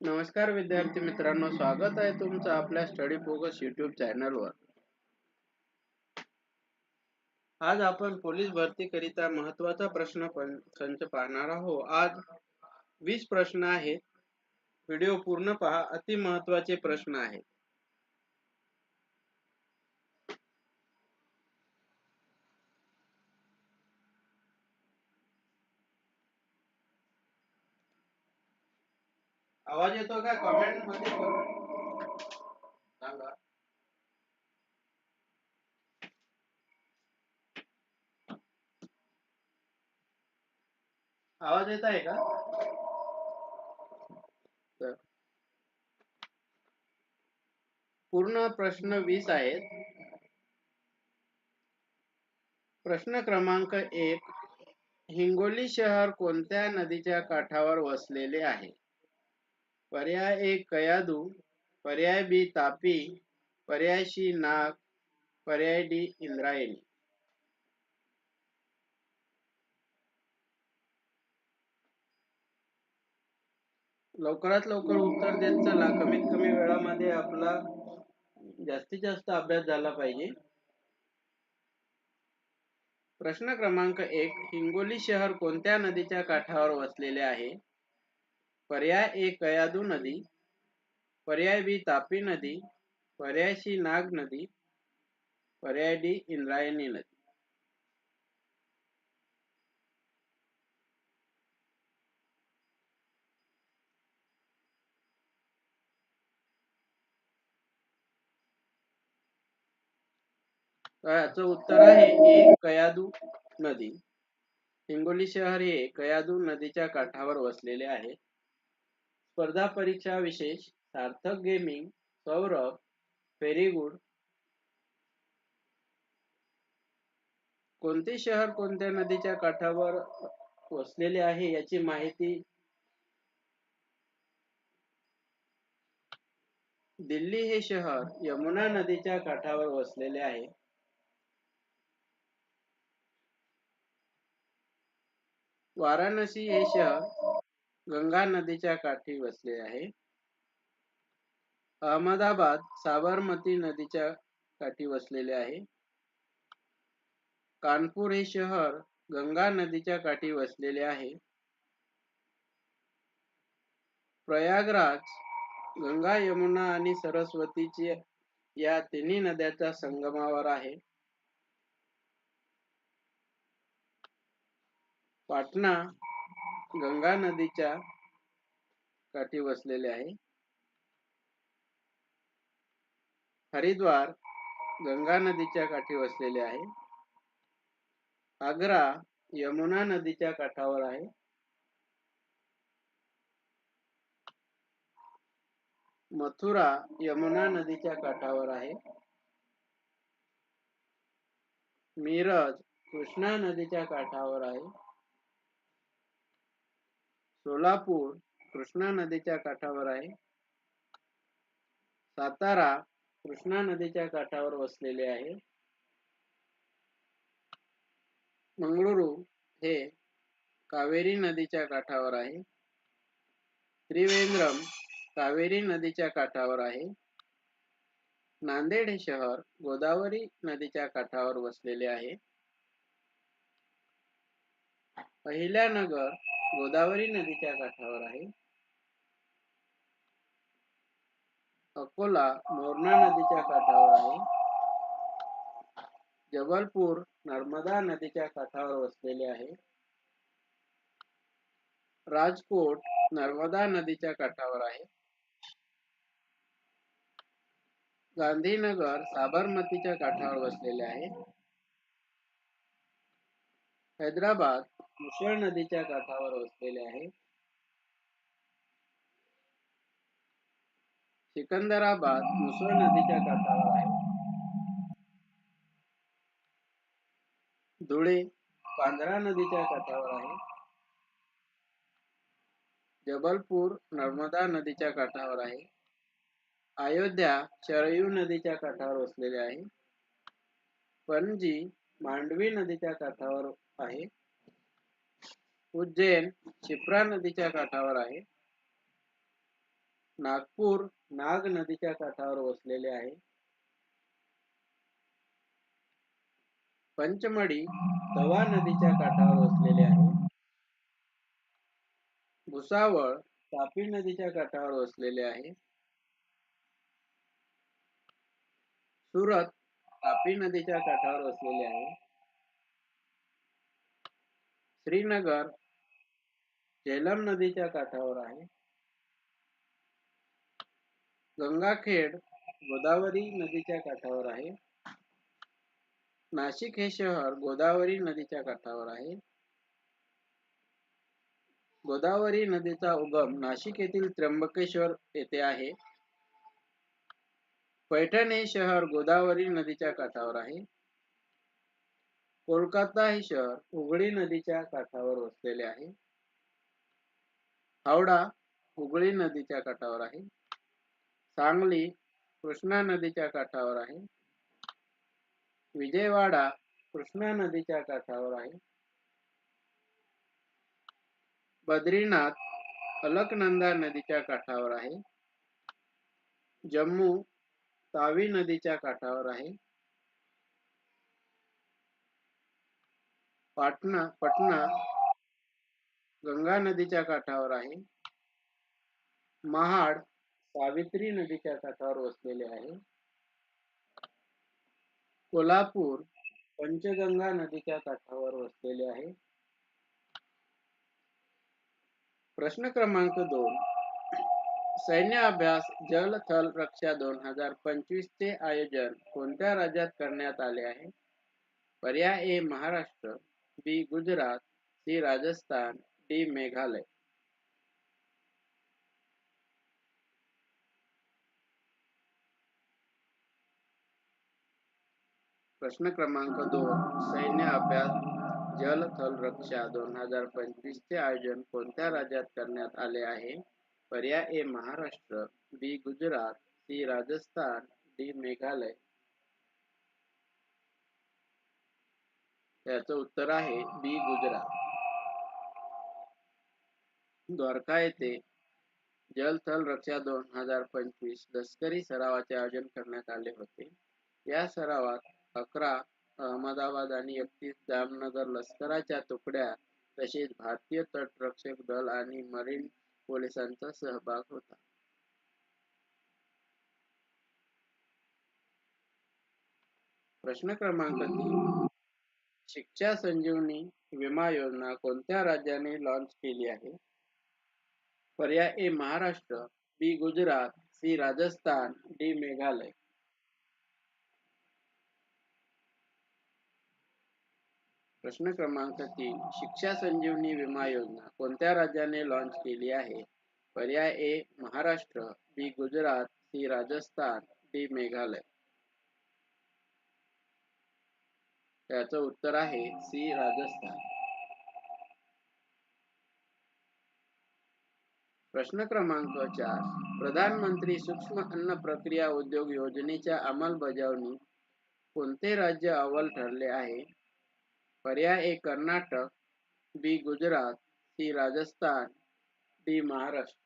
नमस्कार विद्यार्थी मित्रांनो स्वागत आहे तुमचं आपल्या स्टडी फोकस युट्यूब चॅनलवर आज आपण पोलीस भरतीकरिता महत्त्वाचा प्रश्न संच पाहणार आहोत. आज वीस प्रश्न आहेत. व्हिडिओ पूर्ण पहा अति महत्त्वाचे प्रश्न आहेत. आवाज येतो का? कमेंटमध्ये सांगा. आवाज येत आहे का? पूर्ण प्रश्न वीस आहेत. प्रश्न क्रमांक एक हिंगोली शहर कोणत्या नदीच्या काठावर वसलेले आहे? पर्याय एक कयादू पर्याय बी तापी पर्याय सी नाग पर्याय डी इंद्रायणी. लवकरात लवकर उत्तर देत चला. कमीत कमी वेळामध्ये आपला जास्तीत जास्त अभ्यास झाला पाहिजे. प्रश्न क्रमांक एक हिंगोली शहर कोणत्या नदीच्या काठावर वसलेले आहे? पर्याय ए कयादू नदी पर्याय बी तापी नदी पर्याय सी नाग नदी पर्याय डी इंद्रायणी नदी. याचं उत्तर आहे ए कयादू नदी. हिंगोली शहर हे कयादू नदीच्या काठावर वसलेले आहे. स्पर्धा परीक्षा विशेष सार्थक गेमिंग सौरभ व्हेरी गुड कोणते शहर कोणत्या नदीच्या काठावर वसलेले आहे याची माहिती दिल्ली हे शहर यमुना नदीच्या काठावर वसलेले आहे. वाराणसी हे शहर गंगा नदीच्या काठी वसले आहे. अहमदाबाद साबरमती नदीच्या काठी वसलेले आहे. कानपूर हे शहर गंगा नदीच्या काठी वसलेले आहे. प्रयागराज गंगा यमुना आणि सरस्वतीची या तिन्ही नद्याच्या संगमावर आहे. पाटणा गंगा नदीच्या काठी वसलेले आहे. हरिद्वार गंगा नदीच्या काठी वसलेले आहे. आग्रा यमुना नदीच्या काठावर आहे. मथुरा यमुना नदीच्या काठावर आहे. मिरज कृष्णा नदीच्या काठावर आहे. सोलापूर कृष्णा नदीच्या काठावर आहे. सातारा कृष्णा नदीच्या काठावर वसलेले आहे. मंगळुरू हे कावेरी नदीच्या काठावर आहे. त्रिवेंद्रम कावेरी नदीच्या काठावर आहे. नांदेड हे शहर गोदावरी नदीच्या काठावर वसलेले आहे. अहिल्यानगर गोदावरी नदीच्या काठावर आहे. अकोला मोरणा नदीच्या काठावर आहे. जबलपूर नर्मदा नदीच्या काठावर वसलेले आहे. राजकोट नर्मदा नदीच्या काठावर आहे. गांधीनगर साबरमतीच्या काठावर वसलेले आहे. हैदराबाद मुसळ नदीच्या काठावर वसलेले आहे. सिकंदराबाद मुसळ नदीच्या काठावर आहे. धुळे पांढरा नदीच्या काठावर आहे. जबलपूर नर्मदा नदीच्या काठावर आहे. अयोध्या शरयू नदीच्या काठावर वसलेले आहे. पणजी मांडवी नदीच्या काठावर आहे. उज्जैन शिप्रा नदीच्या काठावर आहे. नागपूर नाग नदीच्या काठावर वसलेले आहे. पंचमढी तवा नदीच्या काठावर वसलेले आहे. भुसावळ तापी नदीच्या काठावर वसलेले आहे. सुरत तापी नदीच्या काठावर वसलेले आहे. श्रीनगर झेलम नदीच्या काठावर आहे. गंगाखेड गोदावरी नदीच्या काठावर आहे. नाशिक हे शहर गोदावरी नदीच्या काठावर आहे. गोदावरी नदीचा उगम नाशिक येथील त्र्यंबकेश्वर येथे आहे. पैठण हे शहर गोदावरी नदीच्या काठावर आहे. कोलकाता हे शहर हुगळी नदीच्या काठावर वसलेले आहे. हावडा उगळी नदीच्या काठावर आहे. सांगली कृष्णा नदीच्या काठावर आहे. विजयवाडा कृष्णा नदीच्या काठावर आहे. बद्रीनाथ अलकनंदा नदीच्या काठावर आहे. जम्मू तावी नदीच्या काठावर आहे. पाटणा पटना गंगा नदीच्या काठावर आहे. महाड सावित्री नदीच्या काठावर वसलेले आहे. कोल्हापूर पंचगंगा नदीच्या काठावर वसलेले आहे. प्रश्न क्रमांक दोन. सैन्य अभ्यास जल थल रक्षा दोन हजार पंचवीस चे आयोजन कोणत्या राज्यात करण्यात आले आहे? पर्याय A Maharashtra B Gujarat C Rajasthan D Meghalaya. प्रश्न क्रमांक दोन. सैन्य अभ्यास जल थल रक्षा दोन हजार पंचवीस चे आयोजन कोणत्या राज्यात करण्यात आले आहे? पर्याय A Maharashtra B Gujarat C Rajasthan D Meghalaya. याचं उत्तर आहे बी गुजरात. द्वारका येथे जलथल रक्षा दोन हजार पंचवीस लष्करी सरावाचे आयोजन करण्यात आले होते. या सरावात अकरा अहमदाबाद आणि एकतीस जामनगर लष्कराच्या तुकड्या तसेच भारतीय तटरक्षक दल आणि मरीन पोलिसांचा सहभाग होता. प्रश्न क्रमांक तीन. शिक्षा संजीवनी विमा योजना कोणत्या राज्याने लॉन्च केली आहे? पर्याय A Maharashtra B Gujarat C Rajasthan D Meghalaya. प्रश्न क्रमांक तीन शिक्षा संजीवनी विमा योजना कोणत्या राज्याने लॉन्च केली आहे? पर्याय A Maharashtra B Gujarat C Rajasthan D Meghalaya. त्याचं उत्तर आहे सी राजस्थान. प्रश्न क्रमांक चार. प्रधानमंत्री सूक्ष्म अन्न प्रक्रिया उद्योग योजनेच्या अंमलबजावणी कोणते राज्य अव्वल ठरले आहे? पर्याय A Karnataka B Gujarat C Rajasthan D Maharashtra.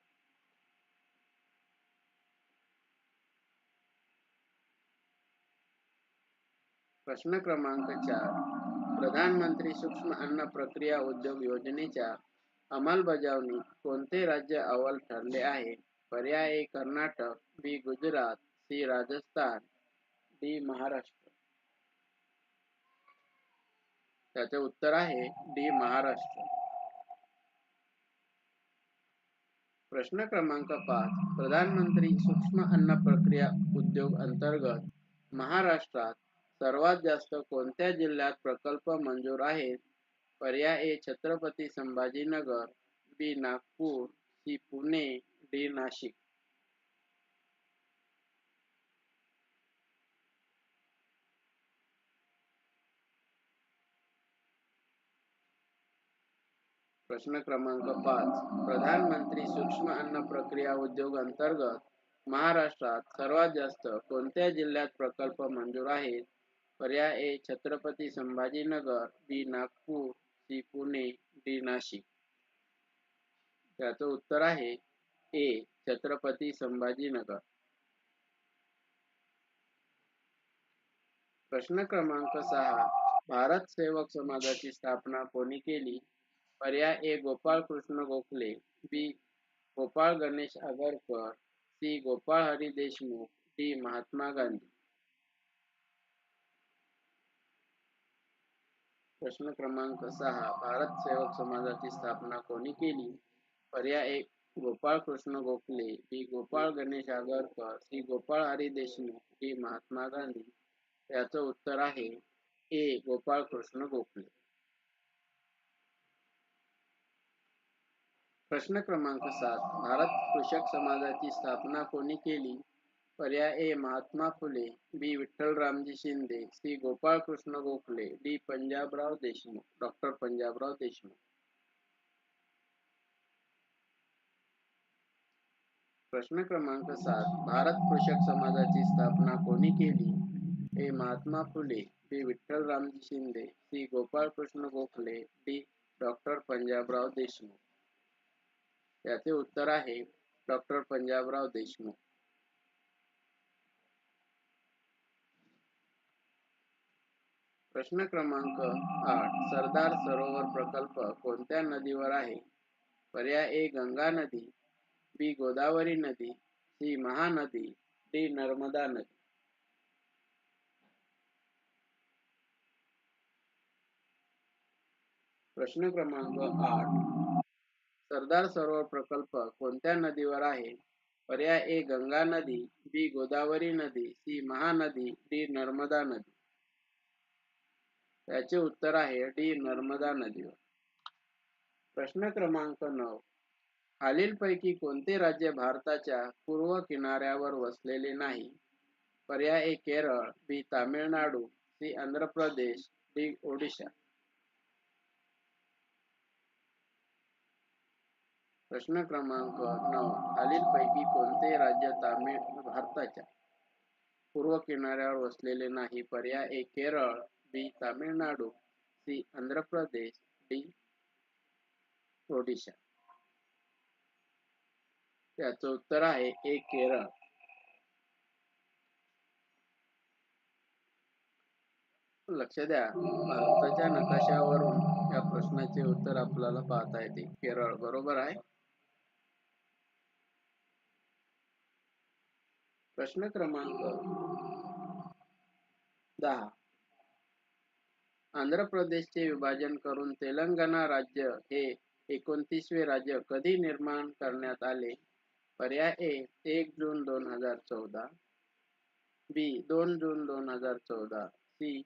प्रश्न क्रमांक चार. प्रधानमंत्री सूक्ष्म अन्न प्रक्रिया उद्योग योजनेच्या अंमलबजावणी कोणते राज्य अव्वल ठरले आहे? पर्याय A Karnataka B Gujarat C Rajasthan D Maharashtra. त्याचे उत्तर आहे डी महाराष्ट्र. प्रश्न क्रमांक पाच. प्रधानमंत्री सूक्ष्म अन्न प्रक्रिया उद्योग अंतर्गत महाराष्ट्रात सर्वात जास्त कोणत्या जिल्ह्यात प्रकल्प मंजूर आहेत? पर्याय A Chhatrapati Sambhajinagar B Nagpur C Pune D Nashik. प्रश्न क्रमांक पाच. प्रधानमंत्री सूक्ष्म अन्न प्रक्रिया उद्योग अंतर्गत महाराष्ट्रात सर्वात जास्त कोणत्या जिल्ह्यात प्रकल्प मंजूर आहेत? पर्याय A Chhatrapati Sambhajinagar B Nagpur C Pune D Nashik. त्याचं उत्तर आहे ए छत्रपती संभाजीनगर. प्रश्न क्रमांक सहा भारत सेवक समाजाची स्थापना कोणी केली? पर्याय A Gopal Krishna Gokhale B Gopal Ganesh Agarkar C Gopal Hari Deshmukh D Mahatma Gandhi. प्रश्न क्रमांक सहा भारत सेवक समाजाची स्थापना कोणी केली? पर्याय एक Gopal Krishna Gokhale B Gopal Ganesh Agarkar C Gopal Hari Deshmukh D Mahatma Gandhi. याचं उत्तर आहे ए गोपाळ कृष्ण गोखले. प्रश्न क्रमांक सात भारत कृषक समाजाची स्थापना कोणी केली? पर्याय A Mahatma Phule B Vitthal Ramji Shinde C Gopal Krishna Gokhale D Panjabrao Deshmukh doctor Panjabrao Deshmukh. प्रश्न क्रमांक सात भारत कृषक समाजाची स्थापना कोणी केली? A Mahatma Phule B Vitthal Ramji Shinde C Gopal Krishna Gokhale D doctor Panjabrao Deshmukh. याचे उत्तर आहे डॉक्टर पंजाबराव देशमुख. प्रश्न क्रमांक आठ. सरदार सरोवर प्रकल्प कोणत्या नदीवर आहे? पर्याय ए गंगा नदी बी गोदावरी नदी सी महानदी डी नर्मदा नदी. प्रश्न क्रमांक आठ. सरदार सरोवर प्रकल्प कोणत्या नदीवर आहे? पर्याय ए गंगा नदी बी गोदावरी नदी सी महानदी डी नर्मदा नदी. याचे उत्तर आहे डी. नर्मदा नदीवर. प्रश्न क्रमांक नऊ. खालीलपैकी कोणते राज्य भारताच्या पूर्व किनाऱ्यावर वसलेले नाही? पर्याय A Kerala B Tamil Nadu C Andhra Pradesh D Odisha. प्रश्न क्रमांक नऊ. खालीलपैकी कोणते राज्य तामिळ भारताच्या पूर्व किनाऱ्यावर वसलेले नाही? पर्याय A Kerala B Tamil Nadu C Andhra Pradesh D. Odisha. त्याचं उत्तर आहे ए. केरळ. लक्ष द्या भारताच्या नकाशावरून या प्रश्नाचे उत्तर आपल्याला पाहता येते. केरळ बरोबर आहे? प्रश्न क्रमांक दहा. आंध्र प्रदेशचे विभाजन करून तेलंगणा राज्य हे एकोणतीसवे राज्य कधी निर्माण करण्यात आले? पर्याय ए एक जून दोन हजार चौदा. बी दोन जून दोन हजार चौदा. सी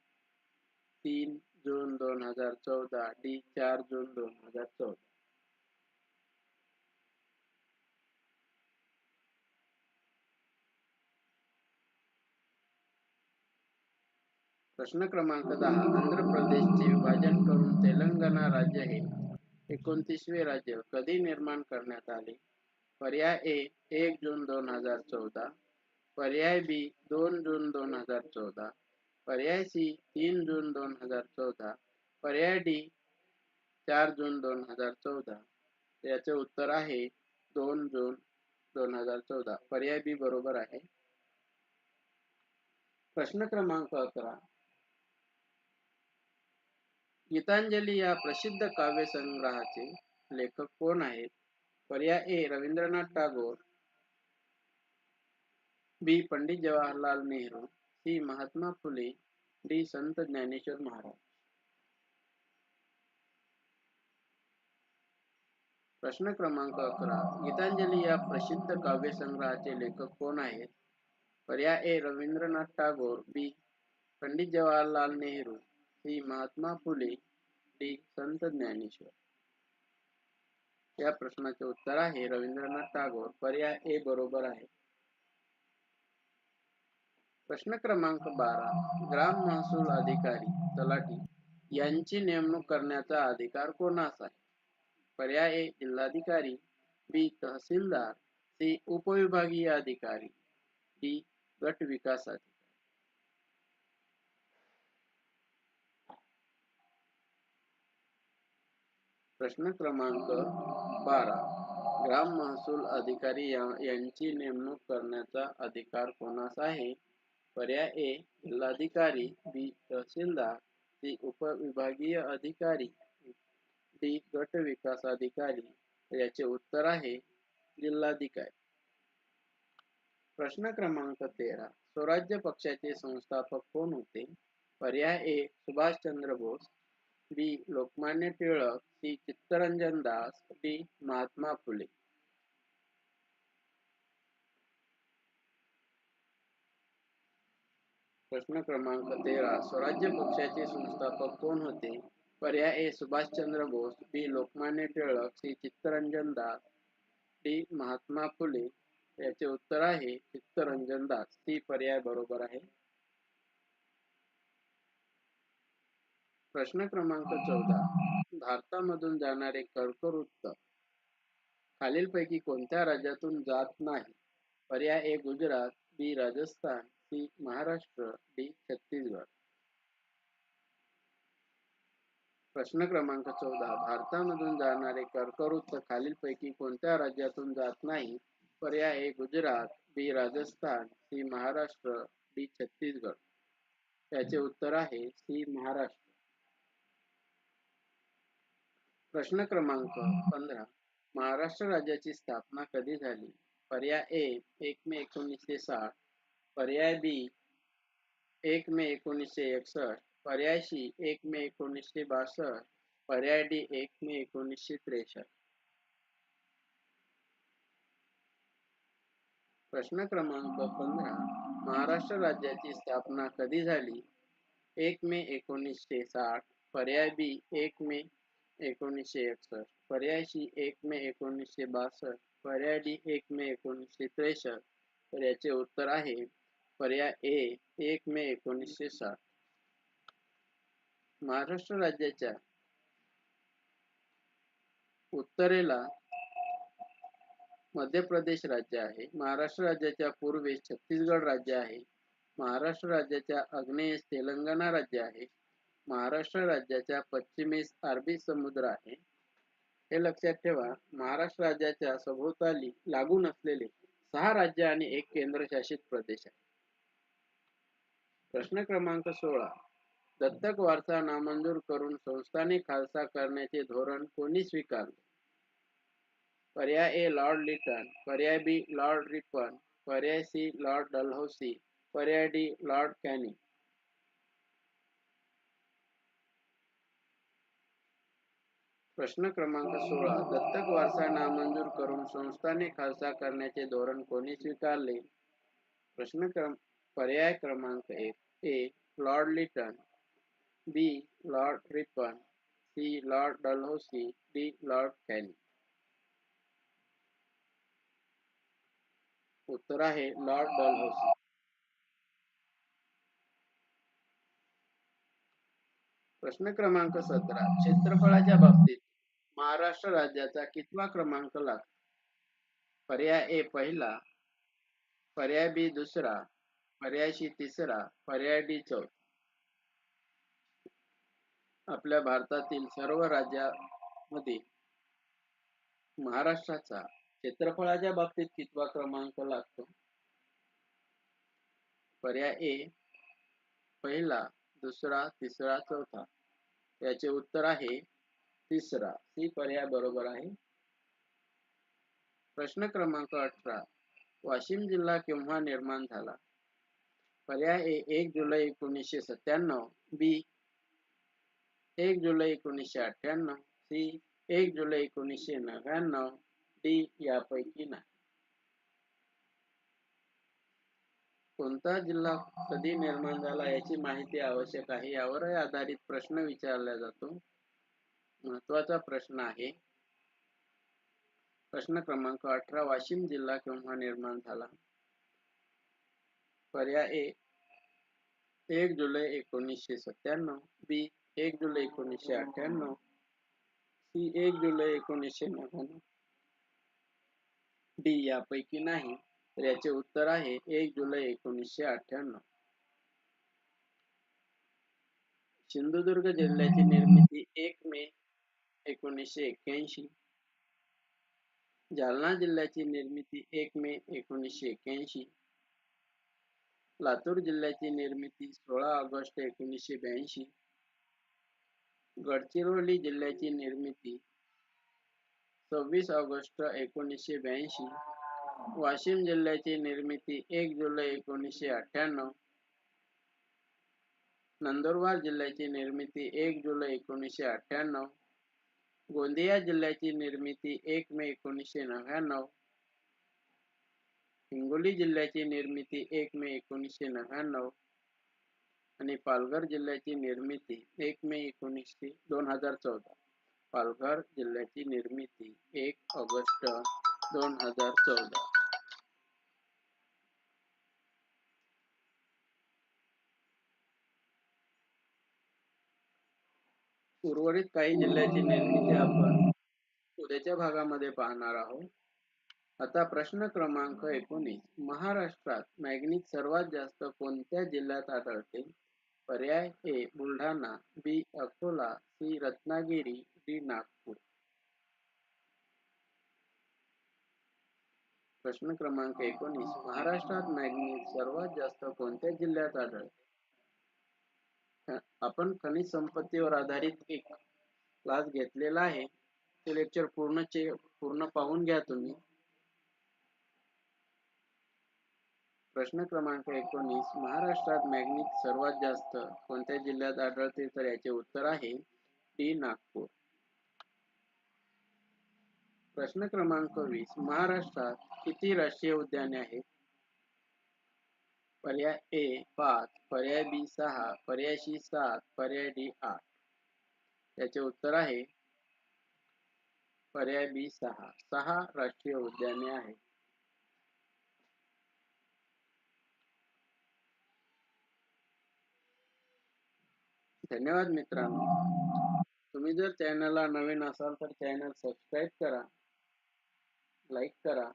तीन जून दोन हजार चौदा. डी चार जून दोन हजार चौदा. प्रश्न क्रमांक दहा आंध्र प्रदेशचे विभाजन करून तेलंगणा राज्य हे एकोणतीसवे राज्य कधी निर्माण करण्यात आले? पर्याय ए एक जून दोन हजार चौदा. पर्याय बी दोन जून दोन हजार चौदा. पर्याय सी तीन जून दोन हजार चौदा. पर्याय डी चार जून दोन हजार चौदा. याचे उत्तर आहे दोन जून दोन हजार चौदा. पर्याय बी बरोबर आहे. प्रश्न क्रमांक अकरा गीतांजली या प्रसिद्ध काव्य संग्रहाचे लेखक कोण आहेत? पर्याय A Rabindranath Tagore B Pandit Jawaharlal Nehru C Mahatma Phule D Sant Dnyaneshwar Maharaj. प्रश्न क्रमांक अकरा गीतांजली या प्रसिद्ध काव्य संग्रहाचे लेखक कोण आहेत? पर्याय ए रवींद्रनाथ टागोर बी पंडित जवाहरलाल नेहरू ही महात्मा फुले डी संत ज्ञानेश्वर. या प्रश्नाचे उत्तर आहे. रवींद्रनाथ टागोर पर्याय ए बरोबर आहे. प्रश्न क्रमांक बारा ग्राम महसूल अधिकारी तलाठी यांची नेमणूक करण्याचा अधिकार कोणास आहे? पर्याय ए जिल्हाधिकारी बी तहसीलदार सी उपविभागीय अधिकारी डी गट विकास अधिकारी. प्रश्न क्रमांक बारा. ग्राम महसूल अधिकारी यांची नेमणूक करण्याचा अधिकार कोणास आहे? पर्याय ए, जिल्हाधिकारी. बी, तहसीलदार. सी, उपविभागीय अधिकारी. डी, गट विकास अधिकारी. याचे उत्तर आहे, जिल्हाधिकारी. प्रश्न क्रमांक तेरा. स्वराज्य पक्षाचे संस्थापक कोण होते? पर्याय A, Subhashchandra Bose. B Lokmanya Tilak C Chittaranjan Das D Mahatma Phule. प्रश्न क्रमांक तेरा. स्वराज्य पक्षाचे संस्थापक कोण होते? पर्याय A. Subhashchandra Bose B. Lokmanya Tilak C. Chittaranjan Das D. Mahatma Phule. याचे उत्तर आहे चित्तरंजन दास. सी पर्याय बरोबर आहे. प्रश्न क्रमांक चौदा. भारतामधून जाणारे कर्कवृत्त खालीलपैकी कोणत्या राज्यातून जात नाही? पर्याय A Gujarat B Rajasthan C Maharashtra D Chhattisgarh. प्रश्न क्रमांक चौदा. भारतामधून जाणारे कर्कवृत्त खालीलपैकी कोणत्या राज्यातून जात नाही? पर्याय A Gujarat B Rajasthan C Maharashtra D Chhattisgarh. याचे उत्तर आहे सी महाराष्ट्र. प्रश्न क्रमांक पंधरा. महाराष्ट्र राज्याची स्थापना कधी झाली? पर्याय ए एक मे एकोणीसशे साठ. पर्याय बी एक मे एकोणीसशे एकसष्ट. पर्याय सी एक मे एकोणीसशे बासष्ट. पर्याय डी एक मे एकोणीसशे त्रेसष्ट. प्रश्न क्रमांक पंधरा. महाराष्ट्र राज्याची स्थापना कधी झाली? एक मे एकोणीसशे साठ. पर्याय बी एक मे एकोणीसशे एकसष्ट. पर्याय सी एक मे एकोणीसशे बासष्ट. पर्याय डी एक मे एकोणीसशे त्रेसष्ट. तर याचे उत्तर आहे पर्याय ए एक मे एकोणीसशे साठ. महाराष्ट्र राज्याच्या उत्तरेला मध्य प्रदेश राज्य आहे. महाराष्ट्र राज्याच्या पूर्वेस छत्तीसगड राज्य आहे. महाराष्ट्र राज्याच्या आग्नेयेस तेलंगणा राज्य आहे. महाराष्ट्र राज्याच्या पश्चिमेस अरबी समुद्र आहे. हे लक्षात ठेवा महाराष्ट्र राज्याच्या सभोवताली लागून असलेले सहा राज्य आणि एक केंद्रशासित प्रदेश आहे प्रश्न क्रमांक सोळा. दत्तक वारसा नामंजूर करून संस्थाने खालसा करण्याचे धोरण कोणी स्वीकारले? पर्याय ए लॉर्ड लिटन पर्याय बी लॉर्ड रिपन पर्याय सी लॉर्ड डलहौसी पर्याय डी लॉर्ड कॅनिंग. प्रश्न क्रमांक सोळा. दत्तक वारसा नामंजूर करून संस्थाने खालसा करण्याचे धोरण कोणी स्वीकारले? प्रश्न क्रम, पर्याय क्रमांक एक. A. Lord Lytton. B. Lord Ripon C. Lord Dalhousie. D. Lord Canning उत्तर आहे लॉर्ड डलहौसी. प्रश्न क्रमांक सतरा क्षेत्रफळाच्या बाबतीत महाराष्ट्र राज्याचा कितवा क्रमांक लागतो? पर्याय ए पहिला पर्याय बी दुसरा पर्याय सी तिसरा पर्याय डी चौथा. आपल्या भारतातील सर्व राज्यामध्ये महाराष्ट्राचा क्षेत्रफळाच्या बाबतीत कितवा क्रमांक लागतो? पर्याय ए पहिला दुसरा तिसरा चौथा. याचे उत्तर आहे तिसरा. सी पर्याय बरोबर आहे. प्रश्न क्रमांक अठरा. वाशिम जिल्हा केव्हा निर्माण झाला? पर्याय ए एक जुलै एकोणीसशे सत्त्याण्णव. बी एक जुलै एकोणीसशे अठ्ठ्याण्णव. सी एक जुलै एकोणीसशे नव्याण्णव. डी यापैकी नाही. कोणता जिल्हा कधी निर्माण झाला याची माहिती आवश्यक आहे यावरही आधारित प्रश्न विचारला जातो. महत्त्वाचा प्रश्न आहे. प्रश्न क्रमांक अठरा वाशिम जिल्हा केव्हा निर्माण झाला? पर्याय ए एक जुलै एकोणीसशे सत्त्याण्णव बी एक जुलै एकोणीसशे अठ्ठ्याण्णव सी एक जुलै एकोणीसशे नव्याण्णव डी यापैकी नाही. तर याचे उत्तर आहे एक जुलै एकोणीसशे अठ्ठ्याण्णव. सिंधुदुर्ग जिल्ह्याची निर्मिती एक मे एकोणीसशे एक्क्याऐंशी. जालना जिल्ह्याची निर्मिती एक मे एकोणीसशे एक्क्याऐंशी. लातूर जिल्ह्याची निर्मिती सोळा ऑगस्ट एकोणीसशे ब्याऐंशी. गडचिरोली जिल्ह्याची निर्मिती सव्वीस ऑगस्ट एकोणीसशे ब्याऐंशी. वाशिम जिल्ह्याची निर्मिती एक जुलै एकोणीसशे अठ्ठ्याण्णव. नंदुरबार जिल्ह्याची निर्मिती एक जुलै एकोणीसशे अठ्ठ्याण्णव. गोंदिया जिल्ह्याची निर्मिती एक मे एकोणीसशे नव्याण्णव. हिंगोली जिल्ह्याची निर्मिती एक मे एकोणीसशे नव्याण्णव. आणि पालघर जिल्ह्याची निर्मिती एक मे एकोणीसशे दोन हजार चौदा. पालघर जिल्ह्याची निर्मिती एक ऑगस्ट दोन हजार चौदा. उर्वरित काही जिल्ह्याची निर्मिती आपण उद्याच्या भागामध्ये पाहणार आहोत. आता प्रश्न क्रमांक एकोणीस. महाराष्ट्रात मॅग्नीज सर्वात जास्त कोणत्या जिल्ह्यात आढळते? पर्याय A Buldhana B Akola C Ratnagiri D Nagpur. प्रश्न क्रमांक एकोणीस. महाराष्ट्रात मॅग्नीज सर्वात जास्त कोणत्या जिल्ह्यात आढळते? आपण खनिज संपत्तीवर आधारित एक क्लास घेतलेला आहे. ते लेक्चर पूर्णचे पूर्ण पाहून घ्या तुम्ही. प्रश्न क्रमांक एकोणीस. महाराष्ट्रात मॅग्नीज सर्वात जास्त कोणत्या जिल्ह्यात आढळते? तर याचे उत्तर आहे डी नागपूर. प्रश्न क्रमांक वीस. महाराष्ट्रात किती राष्ट्रीय उद्याने आहेत? पर्याय ए पाच पर्याय बी सहा पर्याय सी सात पर्याय डी आठ. याचे उत्तर आहे पर्याय बी सहा. सहा राष्ट्रीय उद्याने आहेत. धन्यवाद मित्रांनो. तुम्ही जर चॅनलला नवीन असाल तर चॅनल सबस्क्राईब करा लाईक करा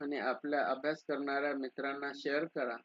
आणि आपल्या अभ्यास करणाऱ्या मित्रांना शेअर करा.